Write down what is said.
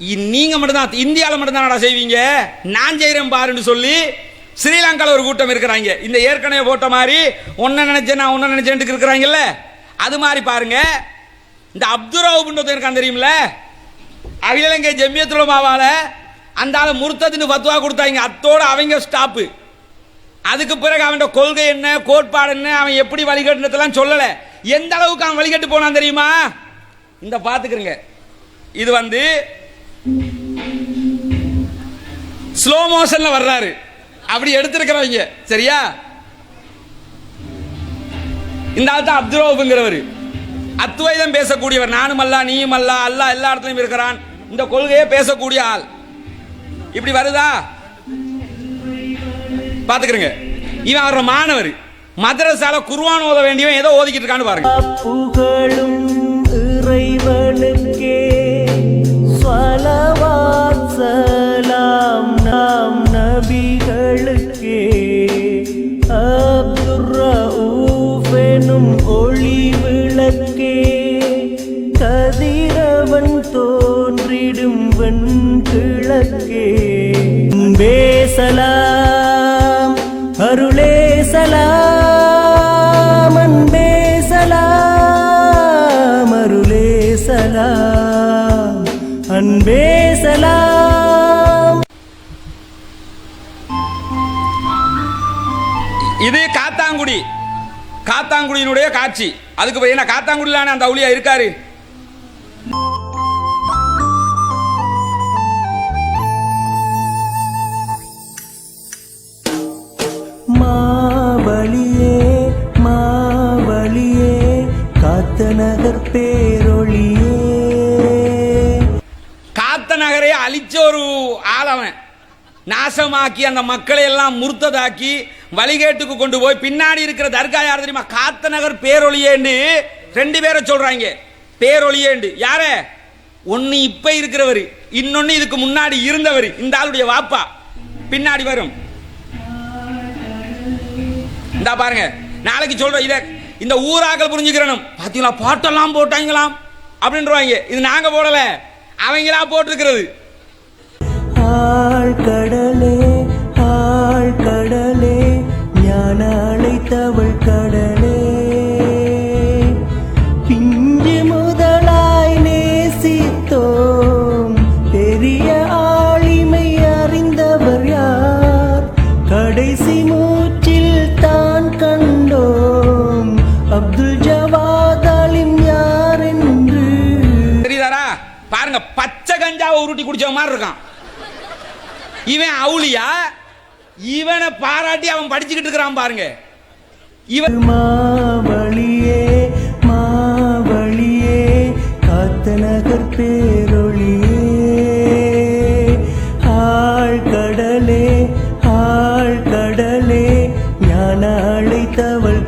இ- நீங்க மட்டும்தான் இந்தியாவில் மட்டும்தான் செய்வீங்க? நான் செய்கிறேன் பாருன்னு சொல்லி ஸ்ரீலங்காவில் ஒரு கூட்டம் இருக்கிறாங்க. இந்த ஏற்கனவே போட்ட மாதிரி ஒன்றை நினைச்சேன் நான் ஒன்றை நினைச்சேன்ட்டு இருக்கிறாங்கல்ல? அது மாதிரி பாருங்க. இந்த அப்துராவுன்றது இருக்கான் தெரியுமில்ல? அகில இலங்கை ஜெமியத்துல மாவால அந்த ஆள் முருத்தத்துன்னு பத்துவா கொடுத்தாங்க. அத்தோட அவங்க ஸ்டாப்பு. அதுக்கு பிறகு அவன் கொள்கை என்ன கோட்பாடு என்ன அவன் எப்படி வழிகட்டுனதெல்லாம் சொல்லலை. எந்த அளவுக்கு அவன் வழிகட்டு போனான் தெரியுமா? இந்த பார்த்துக்கிறங்க இது வந்து ஸ்லோ மோஷன்ல வர்றாரு. அப்படி எடுத்திருக்கிறவங்க. சரியா? இந்த ஆள் தான் அப்துரோபுங்கிறவர் அத்வைதம் பேசக்கூடியவர். நானும் அல்ல நீயும் அல்ல அல்ல எல்லா இடத்துலையும் இருக்கிறான். இந்த கொள்கையே பேசக்கூடிய ஆள். இப்படி வருதா? பாத்துக்கிறங்க. இவன் அவரோட மாணவர். மதரசால குருவான் ஓத வேண்டியவன் ஏதோ ஓதிக்கிட்டு இருக்கான்னு பாருங்க. கிழக்கே. பேசலாம் அருளேசலாம் அன்பேசலாம் அருளேசலாம் அன்பேசலாம். இது காத்தாங்குடி. காத்தாங்குடியினுடைய காட்சி. அதுக்கு போய் காத்தாங்குடியிலான அந்த அவுளியா இருக்காரு. காத்த பேரொழியே. காத்த நகரை அழிச்ச ஒரு ஆளவன் நாசமாக்கி அந்த மக்களை எல்லாம் முறுத்ததாக்கி வழிகேட்டுக்கு கொண்டு போய் பின்னாடி இருக்கிற தர்கா யார் தெரியுமா? காத்த நகர் பேரொழியேண்டு ரெண்டு பேரை சொல்றாங்க. பேரொழியேண்டு. யார? ஒன்னு இப்ப இருக்கிறவர் இன்னொன்னு இதுக்கு முன்னாடி இருந்தவர் இந்த ஆளுடைய வாப்பா. பின்னாடி வரும். இந்த பாருங்க. நாளைக்கு சொல்றோம் இதை. இந்த ஊராக்கள் புரிஞ்சுக்கிறனும். பார்த்தீங்களா பாட்டெல்லாம் போட்டாங்களாம். அப்படின்றவாங்க. இது நாங்க போடலை. அவங்களா போட்டிருக்கிறது. ஆழ்கடலே அப்துல் ஜவாத் அலிம் யார் என்று? தெரியுதாரா பாருங்க பச்சை கஞ்சாவை உருட்டி குடிச்ச மாதிரி இருக்கான். இவன் அவுளியா? இவனை பாராட்டி அவன் படிச்சுக்கிட்டு இருக்கிறான் பாருங்க. இவன் மாவழியே மாவழியே காத்த நகர் பேரொழியே. ஆழ்கடலே ஆழ்கடலே ஞான அழைத்தவள்